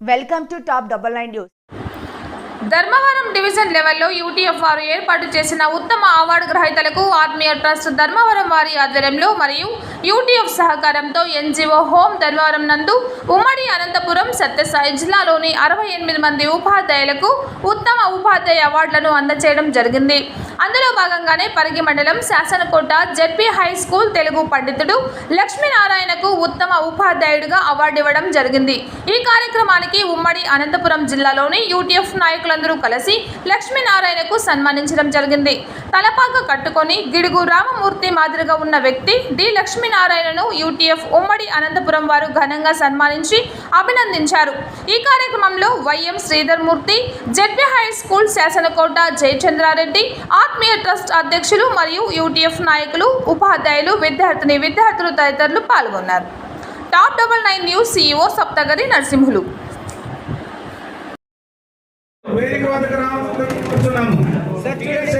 Welcome to top double nine news Dharmavaram division లెవెల్లో UTF వారు ఏర్పాటు చేసిన ఉత్తమ అవార్డు గ్రహీతలకు ఆత్మీయ ట్రస్ట్ ధర్మవరం వారి ఆధ్వర్యంలో మరియు యూటీఎఫ్ సహకారంతో ఎన్జిఓ హోమ్ ధర్మవరం నందు ఉమ్మడి అనంతపురం సత్యసాయి జిల్లాలోని అరవై ఎనిమిది మంది ఉపాధ్యాయులకు ఉత్తమ ఉపాధ్యాయ అవార్డులను అందజేయడం జరిగింది. అందులో భాగంగానే పరిగి మండలం Sasanakota ZP high school Telugu పండితుడు లక్ష్మీనారాయణకు ఉత్తమ ఉపాధ్యాయుడిగా అవార్డు ఇవ్వడం జరిగింది. ఈ కార్యక్రమానికి ఉమ్మడి అనంతపురం జిల్లాలోని యూటీఎఫ్ నాయకుల నాయకులందరూ కలిసి లక్ష్మీనారాయణకు సన్మానించడం జరిగింది. తలపాక కట్టుకొని గిడుగు రామమూర్తి మాదిరిగా ఉన్న వ్యక్తి డి. లక్ష్మీనారాయణను యూటీఎఫ్ ఉమ్మడి అనంతపురం వారు ఘనంగా సన్మానించి అభినందించారు. ఈ కార్యక్రమంలో YM Sridharmurthy ZP high school Sasanakota Jayachandrareddy Atmiya trust అధ్యక్షులు మరియు యూటీఎఫ్ నాయకులు ఉపాధ్యాయులు విద్యార్థిని విద్యార్థులు తదితరులు పాల్గొన్నారు. Top double nine news CEO Saptagiri Narasimhulu. కోరుతున్నాము టికెట్ సెట్